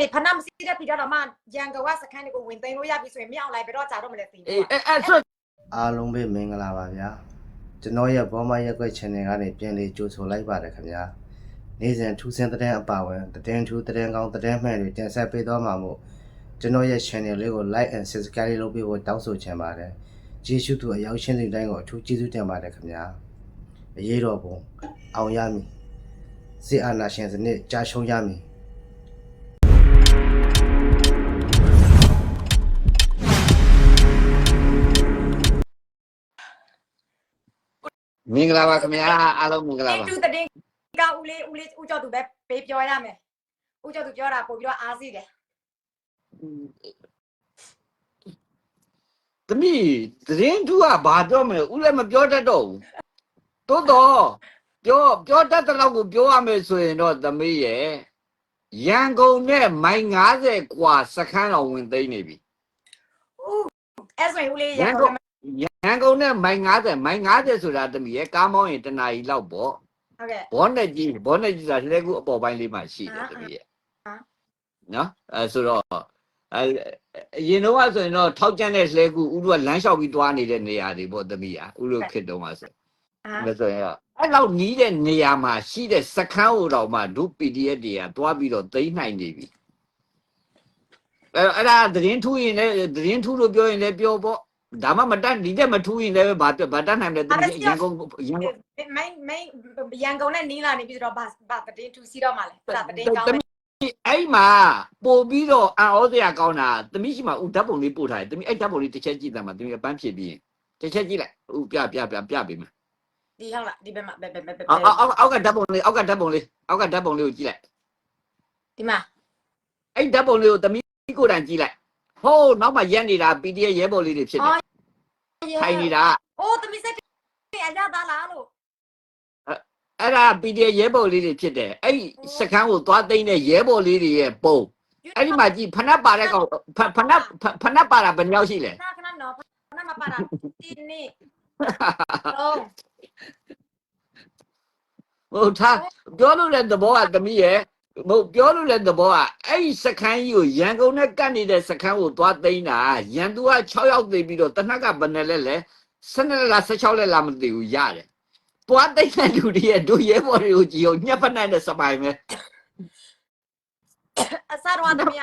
ဒီဖနာမရှိတဲ့ပြည်တော့မှရန်ကုန်ကစခန်းတွေကိုဝင်သိမ်းလို့ရပြီဆိုရင်မြောက်လိုက်ဘယ်တော့ကြာတော့မလဲသိဘူးအေးအဲ့အဲ့ဆိုအားလုံးပဲမင်္ဂလာပါဗျာကျွန်တော်ရဲ့ဘောမရက်ွက် channel ကနေပြန်လေးကြိုဆိုလိုက်ပါတယ်ခင်ဗျာနေ့စဉ်ထူးဆန်းတဲ့အပါဝင်သတင်းထူးသတင်းကောင်းသတင်းမှန်တွေတင်ဆက်ပေးသွားမှာမို့ကျွန်တော်ရဲ့ channel လေးကို like and subscribe လုပ်ပေးဖို့တောင်းဆိုချင်ပါတယ်ကျေးဇူးတူအရောက်ရှင်းတဲ့တိုင်းကိုအထူးကျေးဇူးတင်ပါတယ်ခင်ဗျာအရေးတော်ပုံအောင်ရမည်စစ်အာဏာရှင်စနစ်ကြာရှုံးရမည် မင်္ဂလာပါခင်ဗျာအားလုံးမင်္ဂလာ ဒီ ပါ တူတဲ့ကဦးလေးဦးလေးဦးကျော်သူပဲပေးပြောရမယ်ဦးကျော်သူပြောတာပို့ပြီးတော့အားစီတယ် သမီးသတင်းထူးကဘာပြောမလဲဦးလည်းမပြောတတ်တော့ဘူးတိုးတော့ပြောပြောတတ်တဲ့လောက်ကိုပြောရမယ်ဆိုရင်တော့သမီးရဲ့ရန်ကုန်နဲ့မိုင်90กว่าစခန်းတော်ဝင်သိမ်းနေပြီ ဦးအဲ့ဆိုရင်ဦးလေးရ ရ န် န် ကု ကုန် န် ရန်ကုန်နဲ့မိုင်90မိုင်90ဆိုတာသမီးရဲ့ကားမောင်းရင်တနာရီလောက်ပေါ့ဟုတ်ကဲ့ဘောနဲ့ကြီးဘောနဲ့ကြီးဆိုတာလှဲကူအပေါ်ပိုင်းလေးမှာရှိတယ်အာသမီးရဲ့အာနော်အဲဆိုတော့အဲအရင်တော့ကဆိုရင်တော့ထောက်ကျန်တဲ့လှဲကူဥတို့ကလမ်းလျှောက်ပြီးသွားနေတဲ့နေရာတွေပေါ့သမီးอ่ะဥတို့ခစ်တုံးပါဆိုအာဒါဆိုရင်တော့အဲ့လောက်နီးတဲ့နေရာမှာရှိတဲ့စခန်းဟိုတော့မှဒု PDF တွေကသွားပြီးတော့သိမ်းနိုင်နေပြီအဲ့တော့အဲ့ဒါသတင်းထူးရင်လည်းသတင်းထူးလို့ပြောရင်လည်းပြောပေါ့ ဒါမှမတတ်ဒီတက်မထူးရင်လည်းဘာဘာတတ်နိုင်လဲတကယ်ရန်ကုန်ရန်ကုန်မိုင်းမိုင်းရန်ကုန်နဲ့နီးလာနေပြီဆိုတော့ဘာဘာတည်င်းသူစီတော့မှလဲဒါတည်င်းကောင်းတတယ်မီးအဲ့မှာပို့ပြီးတော့အံ့ဩစရာကောင်းတာတမီးရှိမှဥဓာတ်ပုံလေးပို့ထားတယ်တမီးအဲ့ဓာတ်ပုံလေးတစ်ချက်ကြည့်တယ်မှာတမီးအပန်းဖြစ်ပြီးရင်တစ်ချက်ကြည့်လိုက်ဥပြပြပြပြပေးမယ်ဒီဟုတ်လားဒီဘက်မှာဘယ်ဘယ်ဘယ်ဘယ်အောက်အောက်အောက်ကဓာတ်ပုံလေးအောက်ကဓာတ်ပုံလေးအောက်ကဓာတ်ပုံလေးကိုကြည့်လိုက်ဒီမှာအဲ့ဓာတ်ပုံလေးကိုတမီးကိုယ်တိုင်ကြည့်လိုက် ဟိုးနောက်မှရက်နေတာ PDF ရဲဘော်လေးတွေဖြစ်တယ်ထိုင်နေတာအိုးတမီးစက်အကြသားလားလို့အဲ့ဒါ PDF ရဲဘော်လေးတွေဖြစ်တယ်အဲ့ဒီစခန်းကိုသွားသိမ်းတဲ့ရဲဘော်လေးတွေရဲ့ပုံအဲ့ဒီမှာကြည့်ဖနက်ပါတဲ့ကောင်ဖဖနက်ဖနက်ပါတာဘယ်နှယောက်ရှိလဲခဏခဏနော်ခဏမပါတာဒီနေ့တော့ဟုတ်သားပြောလို့တဲ့သဘောကသမီးရဲ့ မဟုတ်ပြောလို့တဲ့သဘောကအဲ့ဒီစခန်းကြီးကိုရန်ကုန်နဲ့ကတ်နေတဲ့စခန်းကိုသွားသိမ်းတာရန်သူက6ယောက်သိမ်းပြီးတော့တနက်ကဘယ်နဲ့လဲလဲ12လား16လဲလားမသိဘူးရတယ်သွားသိမ်းတဲ့လူတွေရဲ့တို့ရဲဘော်တွေကိုကြည့်အောင်ညှက်ဖက်နိုင်တဲ့စပိုင်ပဲအစားတော့တမီး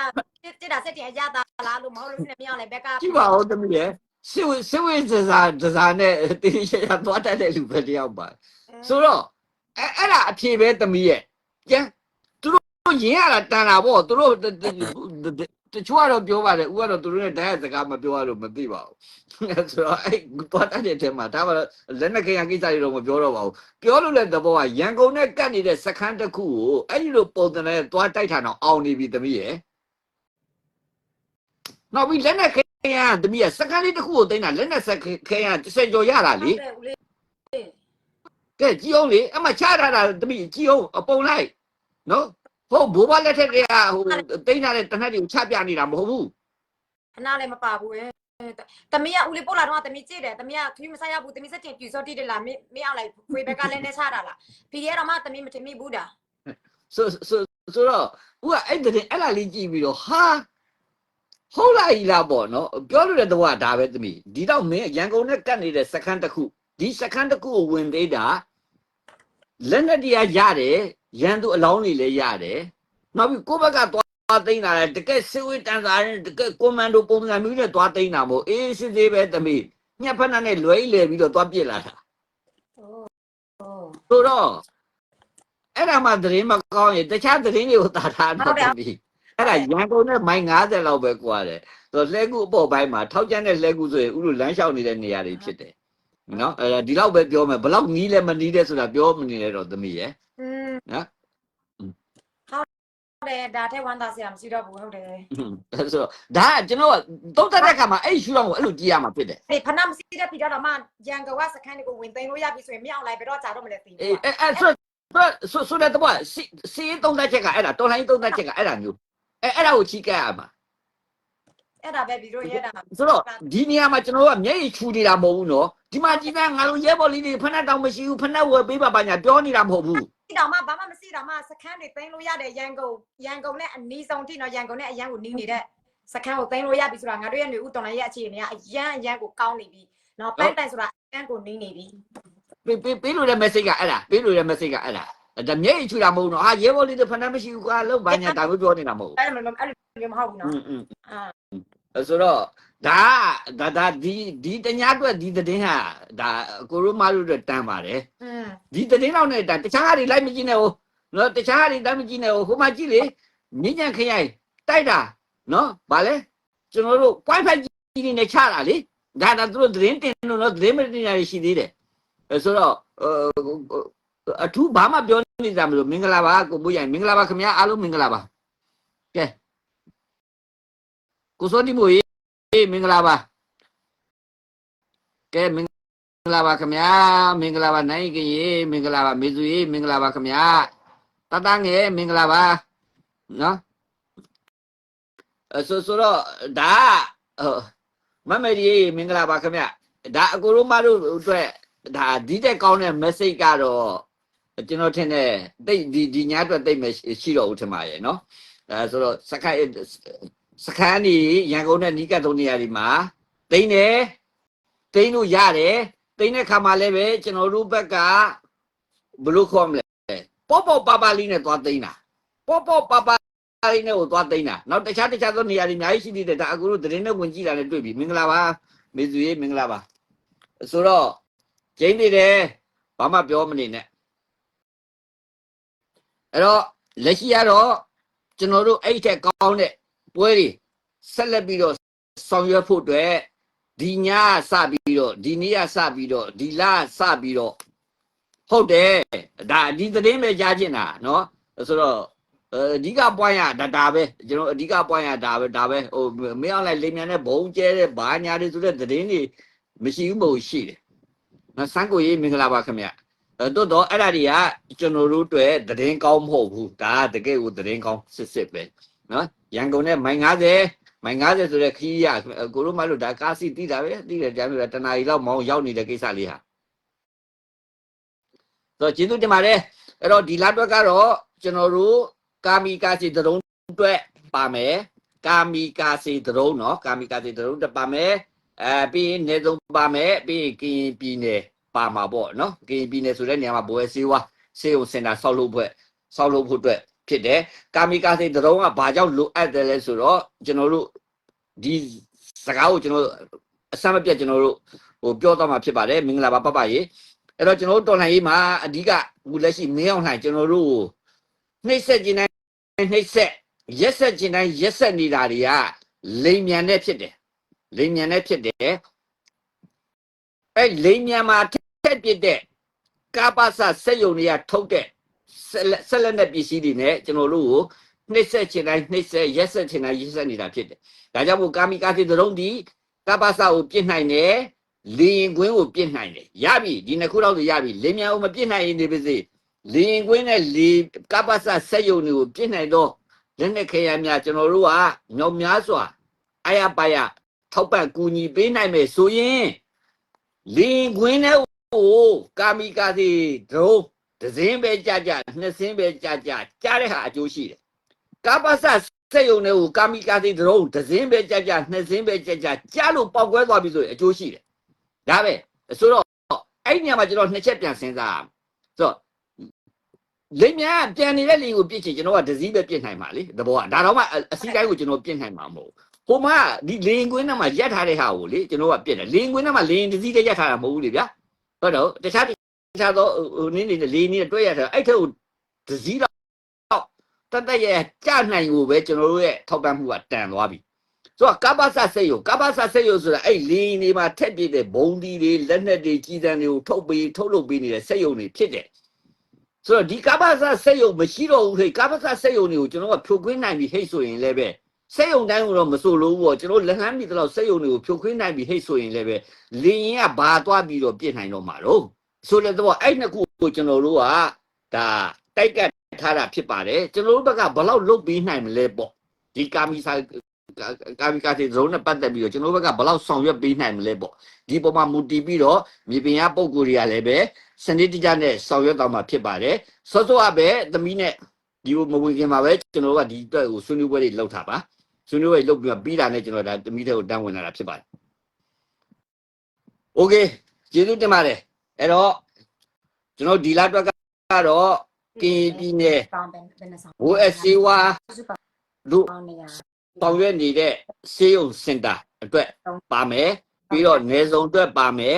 တိတာစက်တင်အကြသားလားလို့မဟုတ်လို့နဲ့မြောက်လဲဘက်ကကြည့်ပါဦးသမီးရဲ့စစ်ဝစစ်ဝစစားစစားနဲ့တေးရရသွားတတ်တဲ့လူပဲတယောက်ပါဆိုတော့အဲ့အဲ့ဒါအဖြေပဲသမီးရဲ့ကျန်သူတို့ ရင်းရတာတန်တာပေါ့သူတို့တတချို့ကတော့ပြောပါတယ်ဦးကတော့သူတို့နဲ့တိုင်းစကားမပြောရလို့မသိပါဘူးဆိုတော့အဲ့သွားတတ်တဲ့အထက်မှာဒါမှလက်နက်ခဲယံကိစ္စတွေတော့မပြောတော့ပါဘူးပြောလို့လည်းသဘောကရန်ကုန်နဲ့ကတ်နေတဲ့စခန်းတစ်ခုကိုအဲ့ဒီလိုပုံစံနဲ့သွားတိုက်တာတော့အောင်နေပြီသမီးရဲ့နောက်ပြီးလက်နက်ခဲယံသမီးရဲ့စခန်းလေးတစ်ခုကိုသိမ်းတာလက်နက်ဆက်ခဲယံ10ကျော်ရတာလေဦးလေးကဲကြည့်အောင်လေအမချထားတာတမိကြည့်အောင်အပုံလိုက်နော် ဟုတ်ဘိုးဘလက်ထက်ကဟိုတိန်းထားတဲ့တနက်တွေကိုချပြနေတာမဟုတ်ဘူးခဏလည်းမပါဘူးတမီးကဦးလေးပို့လာတော့တမီးကြည့်တယ်တမီးကခီးမဆိုင်ရဘူးတမီးစက်တင်ပြူစောတိတယ်လားမင်းမင်းအောင်လိုက်ခွေဘက်ကလည်းနဲ့ချတာလားဖီရဲတော့မှတမီးမထင်မိဘူးတာဆိုဆိုဆိုတော့ဦးကအဲ့တဲ့အဲ့လာလေးကြည့်ပြီးတော့ဟာဟုတ်လားဤလားပေါ့နော်ပြောလို့တဲ့တော့ဒါပဲတမိဒီတော့မင်းရန်ကုန်နဲ့ကတ်နေတဲ့စခန်းတစ်ခုဒီစခန်းတစ်ခုကိုဝင်သေးတာလက်နက်တရားရတယ် ရန်သူအလောင်းတွေလည်းရတယ်နောက်ပြီးကိုယ့်ဘက်ကသွားသွားသိမ်းတာလေတကယ်စစ်ဝေးတန်စာနဲ့တကယ်ကွန်မန်ဒိုပုံစံမျိုးနဲ့သွားသိမ်းတာမို့အေးစစ်သေးပဲတမိညက်ဖက်နဲ့လွဲလေပြီးတော့သွားပြစ်လာတာโอ้ဆိုတော့အဲ့ဒါမှသတင်းမကောင်းရင်တခြားသတင်းတွေကိုသာထားတော့တမိအဲ့ဒါရန်ကုန်နဲ့မိုင်90လောက်ပဲကွာတယ်ဆိုတော့လှဲကူအပေါ်ပိုင်းမှာထောက်ကျန်တဲ့လှဲကူဆိုရင်ဥလိုလမ်းလျှောက်နေတဲ့နေရာတွေဖြစ်တယ် နော်အဲ့ဒါဒီလောက်ပဲပြောမယ်ဘလောက်နီးလဲမနီးလဲဆိုတာပြောမနေနဲ့တော့သမီးရယ်อืมနော်ဟုတ်တယ်ဒါထဲဝမ်းသာစရာမရှိတော့ဘူးဟုတ်တယ်အဲ့ဆိုတော့ဒါကကျွန်တော်ကတုံးတက်တဲ့ခါမှာအဲ့ရှူတော့ကိုအဲ့လိုကြည့်ရမှာဖြစ်တယ်ဒီဖနာမရှိတဲ့ပြည်တော့မှရန်ကုန်ကစခန်းတွေကိုဝင်သိမ်းလို့ရပြီဆိုရင်မြောက်လိုက်ဘယ်တော့ကြာတော့မလဲသိဘူးအေးအဲ့အဲ့ဆိုဆိုဆိုဆိုတဲ့တော့စီစီတုံးတက်ချက်ကအဲ့ဒါတော်လိုင်းတုံးတက်ချက်ကအဲ့ဒါမျိုးအဲ့အဲ့ဒါကိုချိကရမှာ အဲ့ဒါပဲဒီတို့ရဲတာဆိုတော့ဒီနေရာမှာကျွန်တော်တို့ကမျက်ရည်ချူနေတာမဟုတ်ဘူးနော်ဒီမှာကြည့်ပါငါတို့ရဲဘော်လေးတွေဖက်နှက်တောင်မရှိဘူးဖက်နှက်ဝယ်ပေးပါပါညာပြောနေတာမဟုတ်ဘူးဒီတော့မှဘာမှမရှိတော့မှစခန်းတွေသိမ်းလို့ရတဲ့ရန်ကုန်ရန်ကုန်နဲ့အနီးဆုံးတိနော်ရန်ကုန်နဲ့အရန်ကိုနီးနေတဲ့စခန်းကိုသိမ်းလို့ရပြီဆိုတာငါတို့ရဲ့နေဦးတော်လိုင်းရဲ့အခြေအနေကအရန်အရန်ကိုကောင်းနေပြီနော်ပန်းတိုင်ဆိုတာအရန်ကိုနီးနေပြီပေးပေးပေးလို့တဲ့ message ကအဲ့ဒါပေးလို့တဲ့ message ကအဲ့ဒါဒါမျက်ရည်ချူတာမဟုတ်နော်ဟာရဲဘော်လေးတွေဖက်နှက်မရှိဘူးကွာလုံးပါညာဒါမျိုးပြောနေတာမဟုတ်ဘူးအဲ့လိုအဲ့လိုမဟုတ်ဘူးနော်အင်းအင်း ဆိုတော့ဒါဒါဒါဒီဒီတညာအတွက်ဒီသတင်းဟာဒါကိုရိုမာတို့အတွက်တန်ပါတယ်อืมဒီသတင်းတော့နဲ့တန်တခြားဟာတွေလိုက်မကြည့်နဲ့ဟိုနော်တခြားဟာတွေလိုက်မကြည့်နဲ့ဟိုဟိုမှာကြည့်လေမြင့်ညံခရိုင်တိုက်တာနော်ဗာလဲကျွန်တော်တို့ wifi ကြီးနေချတာလေဒါဒါသူတို့သတင်းတင်လို့နော်သတင်းမတင်ရရှိသေးတယ်အဲဆိုတော့အထူးဘာမှပြောနေတာမလို့မင်္ဂလာပါကိုမိုးရိုင်မင်္ဂလာပါခင်ဗျာအားလုံးမင်္ဂလာပါကဲ ကိုစောတိမိုးရေမင်္ဂလာပါကဲမင်္ဂလာပါခင်ဗျာမင်္ဂလာပါနိုင်ကရေမင်္ဂလာပါမေစုရေမင်္ဂလာပါခင်ဗျာတတငယ်မင်္ဂလာပါနော်အဲဆိုဆိုတော့ဒါဟိုမမရီမင်္ဂလာပါခင်ဗျဒါအကိုတို့မတို့အတွက်ဒါဒီတက်ကောင်းတဲ့ message ကတော့ကျွန်တော်ထင်တယ်တိတ်ဒီဒီညအတွက်တိတ်မရှိတော့ဘူးထင်ပါရဲ့နော်အဲဆိုတော့စခိုင်း စခန်းဒီရန်ကုန်နဲ့နီးကပ်သုံးနေရာဒီမှာတိန်းတယ်တိန်းလို့ရတယ်တိန်းတဲ့ခါမှာလည်းပဲကျွန်တော်တို့ဘက်ကဘယ်လိုခေါ်မလဲပေါ့ပေါ့ပါပါလေးနဲ့သွားတိန်းတာပေါ့ပေါ့ပါပါလေးနဲ့ကိုသွားတိန်းတာနောက်တခြားတခြားသောနေရာတွေအများကြီးရှိသေးတယ်ဒါအကူတို့သတင်းနဲ့ဝင်ကြည့်တာနဲ့တွေ့ပြီမင်္ဂလာပါမေစုရေမင်္ဂလာပါဆိုတော့ကျင်းနေတယ်ဘာမှပြောမနေနဲ့အဲ့တော့လက်ရှိကတော့ကျွန်တော်တို့အဲ့ဒီထက်ကောင်းတဲ့ ပွဲတွေဆက်လက်ပြီးတော့ဆောင်ရွက်ဖို့အတွက်ဒီညစပြီးတော့ဒီနေ့ကစပြီးတော့ဒီလစပြီးတော့ဟုတ်တယ်ဒါဒီသတင်းပဲကြားချင်တာเนาะဆိုတော့အဓိက point ကဒါဒါပဲကျွန်တော်အဓိက point ကဒါပဲဒါပဲဟိုမင်းအောင်လိုက်လိမ်မြန်တဲ့ဘုံကျဲတဲ့ဘာညာတွေဆိုတဲ့သတင်းတွေမရှိဘူးမဟုတ်ရှိတယ်နော်စန်းကိုရေးမင်္ဂလာပါခင်ဗျအဲတော့တော့အဲ့ဒါတွေကကျွန်တော်တို့အတွက်သတင်းကောင်းမဟုတ်ဘူးဒါကတကယ်ကိုသတင်းကောင်းစစ်စစ်ပဲ နော်ရန်ကုန်နဲ့မိုင်90မိုင်90ဆိုတဲ့ခီးရကိုလိုမလို့ဒါကားစီတီးတာပဲတီးတယ်ကြားလို့တနားရီလောက်မောင်းရောက်နေတဲ့ကိစ္စလေးဟာဆိုတော့ကျေးဇူးတင်ပါတယ်အဲ့တော့ဒီလအတွက်ကတော့ကျွန်တော်တို့ကာမီကာစီဒရုံးအတွက်ပါမယ်ကာမီကာစီဒရုံးเนาะကာမီကာစီဒရုံးတက်ပါမယ်အဲပြီးရင်နေဆုံးပါမယ်ပြီးရင်ကရင်ပြည်နယ်ပါမှာပေါ့เนาะကရင်ပြည်နယ်ဆိုတဲ့နေရာမှာဘွယ်စေးဝါစေးုံစင်တာဆောက်လုပ်ဖွဲ့ဆောက်လုပ်ဖို့အတွက် ဖြစ်တယ်ကာမီကာစီဒရုံးကဘာကြောင့်လိုအပ်တယ်လဲဆိုတော့ကျွန်တော်တို့ဒီစကားကိုကျွန်တော်အစမပြတ်ကျွန်တော်တို့ဟိုပြောတော့မှာဖြစ်ပါတယ်မင်္ဂလာပါပပရေအဲ့တော့ကျွန်တော်တို့တော်လှန်ရေးမှာအဓိကအခုလက်ရှိမင်းအောင်လှိုင်ကျွန်တော်တို့နှိမ့်ဆက်ခြင်းတိုင်းနှိမ့်ဆက်ရက်ဆက်ခြင်းတိုင်းရက်ဆက်နေတာတွေကလိမ်မြန်တဲ့ဖြစ်တယ်လိမ်မြန်တဲ့ဖြစ်တယ်အဲ့လိမ်မြန်မှာထက်ပြစ်တဲ့ကာပါစစက်ယုံတွေကထုတ်တဲ့ ဆက်လက်ဆက်လက်တဲ့ပစ္စည်းတွေနဲ့ကျွန်တော်တို့ကိုနှိမ့်ဆက်ခြင်းတိုင်းနှိမ့်ဆက်ရက်ဆက်ခြင်းတိုင်းရက်ဆက်နေတာဖြစ်တယ်ဒါကြောင့်မို့ကာမီကာစီသရုံးဒီကာပါစကိုပြစ်နိုင်တယ်လင်းကွင်းကိုပြစ်နိုင်တယ်ရပြီဒီနှစ်ခုတော့ဆိုရပြီလင်းမြန်ကိုမပြစ်နိုင်ရင်ဒီပါစေလင်းကွင်းနဲ့လေကာပါစစက်ယုံတွေကိုပြစ်နိုင်တော့လက်နဲ့ခေရများကျွန်တော်တို့ကညောင်များစွာအာရပါရထောက်ပံ့ကူညီပေးနိုင်မယ်ဆိုရင်လင်းကွင်းနဲ့ကိုကာမီကာစီဒရုံး တစ်စင်းပဲကြာကြာနှစ်စင်းပဲကြာကြာကြားတဲ့ဟာအကျိုးရှိတယ်ကာပါစစက်ယုံတွေကိုကာမီကာစီဒရုံးတစ်စင်းပဲကြာကြာနှစ်စင်းပဲကြာကြာကြားလို့ပောက်ကွဲသွားပြီဆိုရင်အကျိုးရှိတယ်ဒါပဲဆိုတော့အဲ့ဒီညမှာကျွန်တော်နှစ်ချက်ပြန်စဉ်းစားဆိုတော့လိမ်မြန်ပြန်နေတဲ့လိမ်ကိုပြစ်ချင်ကျွန်တော်ကဒစည်းပဲပြစ်နိုင်ပါလေသဘောကဒါတော့မှအစည်းတိုင်းကိုကျွန်တော်ပြစ်နိုင်မှာမဟုတ်ဟိုမှာဒီလိန်ကွင်းထဲမှာရက်ထားတဲ့ဟာကိုလေကျွန်တော်ကပြစ်တယ်လိန်ကွင်းထဲမှာလိန်ဒစည်းတည်းရက်ထားတာမဟုတ်ဘူးလေဗျာဟုတ်တော့တခြားတ ခြားတော့ဟိုနင်းနေတဲ့လိန်နေတဲ့တွဲရထားအဲ့ထက်ကိုဒစည်းတော့တတ်တရကြနိုင်ကိုပဲကျွန်တော်တို့ရဲ့ထောက်ပံ့မှုကတန်သွားပြီဆိုတော့ကပ္ပစစိတ်ကိုကပ္ပစစိတ်ကိုဆိုတာအဲ့လင်းနေမှာထက်ပြတဲ့ဘုံဒီတွေလက်နက်တွေကြီးစံတွေကိုထုတ်ပြီးထုတ်လုပ်ပြီးနေတဲ့စိတ်ယုံတွေဖြစ်တယ်ဆိုတော့ဒီကပ္ပစစိတ်ယုံမရှိတော့ဘူးဟဲ့ကပ္ပစစိတ်ယုံတွေကိုကျွန်တော်ကဖြိုခွင်းနိုင်ပြီဟဲ့ဆိုရင်လည်းပဲစိတ်ယုံတိုင်းကတော့မဆိုလို့ဘူးပေါ့ကျွန်တော်လက်ဟန်းမိတော့စိတ်ယုံတွေကိုဖြိုခွင်းနိုင်ပြီဟဲ့ဆိုရင်လည်းပဲလင်းရင်ကဘာသွားပြီးတော့ပြစ်နိုင်တော့မှာတော့ ဆိုတဲ့တော့အဲ့နှစ်ခုကိုကျွန်တော်တို့ကဒါတိုက်ကတ်ထားတာဖြစ်ပါတယ်ကျွန်တော်တို့ဘက်ကဘယ်လောက်လုတ်ပြီးနိုင်မလဲပေါ့ဒီကာမီစာ ကာမီကာစီ drone နဲ့ပတ်သက်ပြီးတော့ကျွန်တော်တို့ဘက်ကဘယ်လောက်ဆောင်ရွက်ပေးနိုင်မလဲပေါ့ဒီပုံမှာမူတည်ပြီးတော့မြေပြင်ရပုံကိုယ်တွေကလည်းပဲစနစ်တကျနဲ့ဆောင်ရွက်တော့မှာဖြစ်ပါတယ်စောစောကပဲသမီးနဲ့ဒီမဝင်ခင်မှာပဲကျွန်တော်တို့ကဒီအတွက်ကိုဆွေးနွေးပွဲတွေလုပ်တာပါဆွေးနွေးပွဲလုပ်ပြီးတော့ပြီးတာနဲ့ကျွန်တော်ဒါသမီးတွေကိုတန်းဝင်လာတာဖြစ်ပါတယ်โอเคကျေးဇူးတင်ပါတယ် အဲ့တော့ကျွန်တော်ဒီလအတွက်ကတော့ကရင်ပြည်နယ်တောင်းပဲဘယ်နဲ့ဆောင်ဝအစီဝါစုပါတို့ပေါင်းနေရဆောင်ရွက်နေတဲ့စေယုံစင်တာအတွက်ပါမယ်ပြီးတော့နေစုံအတွက်ပါမယ်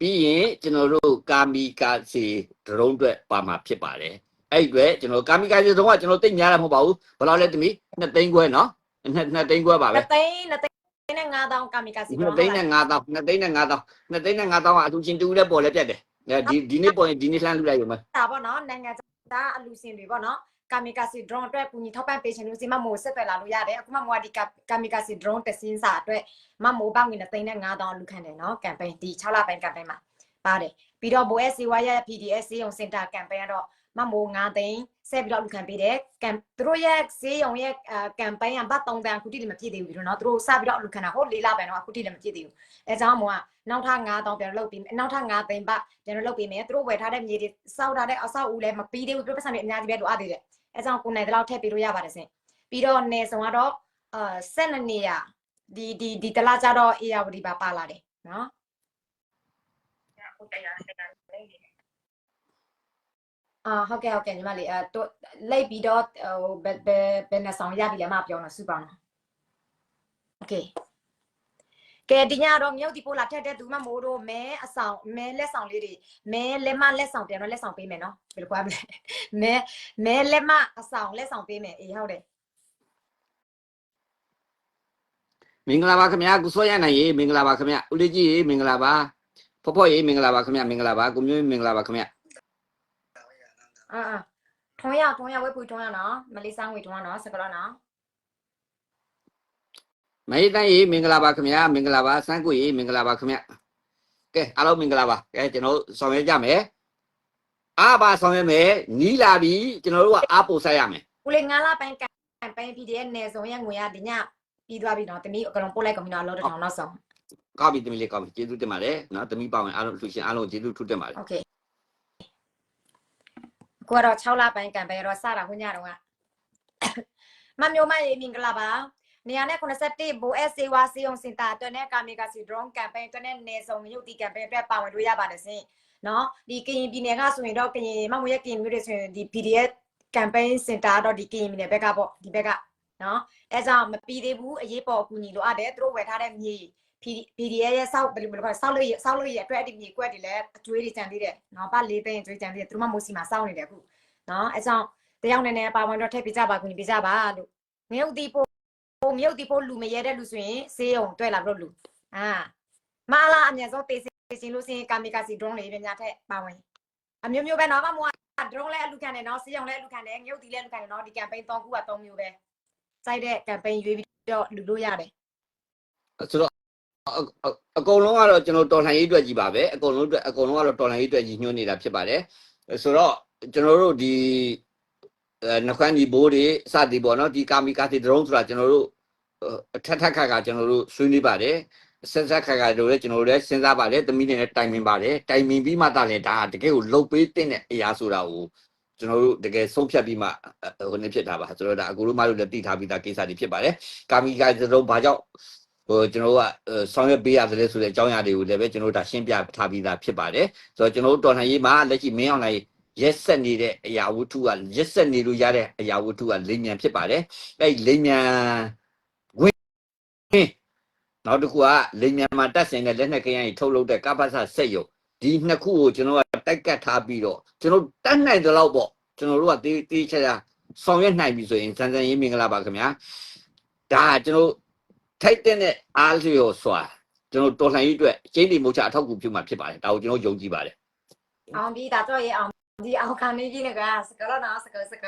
ပြီးရင်ကျွန်တော်တို့ကာမီကာစီဒရုန်းအတွက်ပါမှာဖြစ်ပါတယ်အဲ့ဒီအတွက်ကျွန်တော်ကာမီကာစီဒရုန်းကကျွန်တော်သိပ်များတာမဟုတ်ပါဘူးဘယ်လောက်လဲတမီ2သိန်းခွဲနော်2 2သိန်းခွဲပါပဲနှစ်သိန်းနှစ် သိန်းနဲ့9000ကာမီကာစီ2သိန်းနဲ့5000 2သိန်းနဲ့5000 2သိန်းနဲ့5000ကအထူးချင်းတူတဲ့ပေါ်လဲပြတ်တယ်ဒီဒီနေ့ပေါ်ရင်ဒီနေ့လှမ်းလူလိုက်ရုံပဲတာပေါ့နော်နိုင်ငံခြားအလူစင်တွေပေါ့နော်ကာမီကာစီ drone အတွက်ပူညီထောက်ပံ့ပေးချင်လို့စီမမို့ဆက်သွယ်လာလို့ရတယ်အခုမှမို့ဒီကာမီကာစီ drone တစင်းစာအတွက်မမို့ပေါင်းငွေနဲ့သိန်းနဲ့9000လူခံတယ်နော် campaign ဒီ6လပိုင်း campaign မှာပါတယ်ပြီးတော့ BOS စီဝါရဲ့ PDS စေးုံစင်တာ campaign ကတော့ မမို့9သိန်းဆက်ပြီးတော့လူခံပေးတယ်ကံသူတို့ရဲ့စေးုံရဲ့ campaign ကဘာ3တန်အခုတိလည်းမပြည့်သေးဘူးပြီးတော့နော်သူတို့စပြီးတော့လူခံတာဟုတ်၄လပိုင်းတော့အခုတိလည်းမပြည့်သေးဘူးအဲကြောင့်မို့ကနောက်ထပ်9000ပြန်လုပ်ပြီးနောက်ထပ်9သိန်းပါပြန်လုပ်ပေးမယ်သူတို့ဝယ်ထားတဲ့မြေတွေစောက်ထားတဲ့အဆောက်အဦလည်းမပြီးသေးဘူးသူတို့ပတ်စံတွေအများကြီးပဲလိုအပ်သေးတယ်အဲကြောင့်ကိုယ်နိုင်တဲ့လောက်ထည့်ပေးလို့ရပါတယ်စင်ပြီးတော့နေဆောင်ကတော့အာ12နေရဒီဒီဒီတလားကြတော့ ARD ပါပါလာတယ်နော် အာဟုတ်ကဲ့ဟုတ်ကဲ့ညီမလေးအဲတော့လိုက်ပြီးတော့ဟိုဘယ်ဘယ်ဘယ်နဲ့ဆောင်ရပြီလဲမပြောနော်စုပါနော်โอเคကဲဒီညတော့မြုပ်ဒီပိုလာထက်တဲ့သူမမိုးတို့မဲအဆောင်မဲလက်ဆောင်လေးတွေမဲလက်မလက်ဆောင်ပြန်တော့လက်ဆောင်ပေးမယ်နော်ဘယ်လိုကွာမလဲမဲမဲလက်မအဆောင်လက်ဆောင်ပေးမယ်အေးဟုတ်တယ် မင်္ဂလာပါခင်ဗျာကုစောရနိုင်ရေမင်္ဂလာပါခင်ဗျာဦးလေးကြီးရေမင်္ဂလာပါဖော်ဖော်ရေမင်္ဂလာပါခင်ဗျာမင်္ဂလာပါကိုမျိုးမင်္ဂလာပါခင်ဗျာ အာအာထုံးရထုံးရဝက်ပူထုံးရနော်မလေးစားငွေထုံးရနော်စကလောနော် မဟိတန်ရေမင်္ဂလာပါခင်ဗျာမင်္ဂလာပါစန်းကိုရေမင်္ဂလာပါခင်ဗျာကဲအားလုံးမင်္ဂလာပါကဲကျွန်တော်တို့ဆောင်ရွက်ကြမယ်အားပါဆောင်ရွက်မယ်နီးလာပြီကျွန်တော်တို့ကအားပို့ဆက်ရမယ် ဦးလေးငါးလပိုင်းကမ်ပိန်း PDF နယ်ဆုံးရဲ့ငွေရဒီညပြီးသွားပြီနော်တမီးအကောင်ပို့လိုက်ကုန်ပြီနော်လောတစ်ထောင်နောက်ဆုံး ကောက်ပြီတမီးလေးကောက်ပြီကျေးဇူးတင်ပါတယ်နော်တမီးပါဝင်အားလုံးလူရှင်အားလုံးကျေးဇူးထူးတင်ပါတယ် โอเค ကိုကတော့6လပိုင်းကမ်ပိန်းတော့စတာခွညတော့ကမမျိုးမရေမင်္ဂလာပါနေရာနဲ့81ဘိုး S စေဝါစေုံစင်တာအတွက်နဲ့ကာမီကာစီ drone campaign အတွက်နဲ့နယ်ဆုံးမြုပ်တီ campaign အတွက်ပါဝင်လို့ရပါတယ်စင်နော်ဒီကရင်ပြည်နယ်ကဆိုရင်တော့ကရင်မမွေးကရင်မျိုးတွေဆိုရင်ဒီ PDF campaign center တော့ဒီကရင်ပြည်နယ်ဘက်ကပေါ့ဒီဘက်ကနော်အဲကြောင့်မပြီးသေးဘူးအရေးပေါ်အကူအညီလိုအပ်တယ်သူတို့ဝယ်ထားတဲ့မြေ PDF ရဲ့စောက်ဘယ်လိုဘယ်လိုခေါ်စောက်လို့ရစောက်လို့ရအတွက်အဒီမြေကွက်တွေလည်းအကျွေးတွေကြံသေးတယ်နော်ဘာလေးသိန်းအကျွေးကြံသေးတယ်သူတို့မှမိုးစီမှာစောက်နေတယ်အခုနော်အဲကြောင့်တယောက်နဲ့နဲ့ပါဝင်တော့ထည့်ပေးကြပါကူညီပေးကြပါလို့ငရုတ်တီပို့ပိုမြုပ်တီပို့လူမရဲတဲ့လူဆိုရင်ဆေးရုံတွေ့လာပြီးတော့လူအာမလာအမြဲဆုံးတေးစင်လို့စင်ကာမီကာစီ drone လေးပဲညာထက်ပါဝင်အမျိုးမျိုးပဲနော်မမိုး drone လည်းအလူခံတယ်နော်ဆေးရုံလည်းအလူခံတယ်ငရုတ်တီလည်းအလူခံတယ်နော်ဒီ campaign 3ခုက3မျိုးပဲစိုက်တဲ့ campaign ရွေးပြီးတော့လူလို့ရတယ်ဆိုတော့ အအအကုန်လုံးကတော့ကျွန်တော်တော်လှန်ရေးအတွက်ကြီးပါပဲအကုန်လုံးအတွက်အကုန်လုံးကတော့တော်လှန်ရေးအတွက်ကြီးညွှန်းနေတာဖြစ်ပါတယ်ဆိုတော့ကျွန်တော်တို့ဒီအဲနှခွမ်းဒီဘိုးတွေစသည်ပေါ့နော်ဒီကာမီကာစီဒရုန်းဆိုတာကျွန်တော်တို့အထက်ထက်ခါခါကျွန်တော်တို့ဆွေးနွေးပါတယ်ဆက်ဆက်ခါခါတို့လည်းကျွန်တော်တို့လည်းစဉ်းစားပါတယ်တမိနေနဲ့တိုင်ပင်ပါတယ်တိုင်ပင်ပြီးမှသာလေဒါတကယ်ကိုလုတ်ပေးတဲ့အရာဆိုတာကိုကျွန်တော်တို့တကယ်ဆုံးဖြတ်ပြီးမှဟိုနေဖြစ်တာပါဆိုတော့ဒါအကူတို့မတို့လည်းတည်ထားပြီးသားကိစ္စတွေဖြစ်ပါတယ်ကာမီကာစီဒရုန်းဘာကြောင့် ဟိုကျွန်တော်တို့ကဆောင်ရွက်ပေးရတယ်ဆိုတဲ့အကြောင်းအရာတွေကိုလည်းပဲကျွန်တော်တို့ဒါရှင်းပြထားပြီးသားဖြစ်ပါတယ်ဆိုတော့ကျွန်တော်တို့တော်လှန်ရေးမှာလက်ရှိမင်းအောင်လှိုင်ရက်ဆက်နေတဲ့အရာဝတ္ထုကရက်ဆက်နေလို့ရတဲ့အရာဝတ္ထုကလိမ်မြန်ဖြစ်ပါတယ်အဲ့ဒီလိမ်မြန်ဝင်နောက်တစ်ခုကလိမ်မြန်မှာတက်ဆင်တဲ့လက်နက်ကရန်ကြီးထုတ်လုပ်တဲ့ကပ္ပစစက်ယုံဒီနှစ်ခုကိုကျွန်တော်ကတိုက်ကတ်ထားပြီးတော့ကျွန်တော်တတ်နိုင်သလောက်ပေါ့ကျွန်တော်တို့ကတေးတေးချာချာဆောင်ရွက်နိုင်ပြီဆိုရင်စံစံရေးမင်္ဂလာပါခင်ဗျာဒါကကျွန်တော် ထိုက်တဲ့အားလျော်စွာကျွန်တော်တော်လှန်ရေးအတွက်ကျင်းဒီမို့ချအထောက်အကူပြုမှာဖြစ်ပါတယ်ဒါကိုကျွန်တော်ယုံကြည်ပါတယ်အောင်ဒီဒါတော့ရေအောင်ဒီအောင်ခံနေကြီးနေကစကလနာစကစက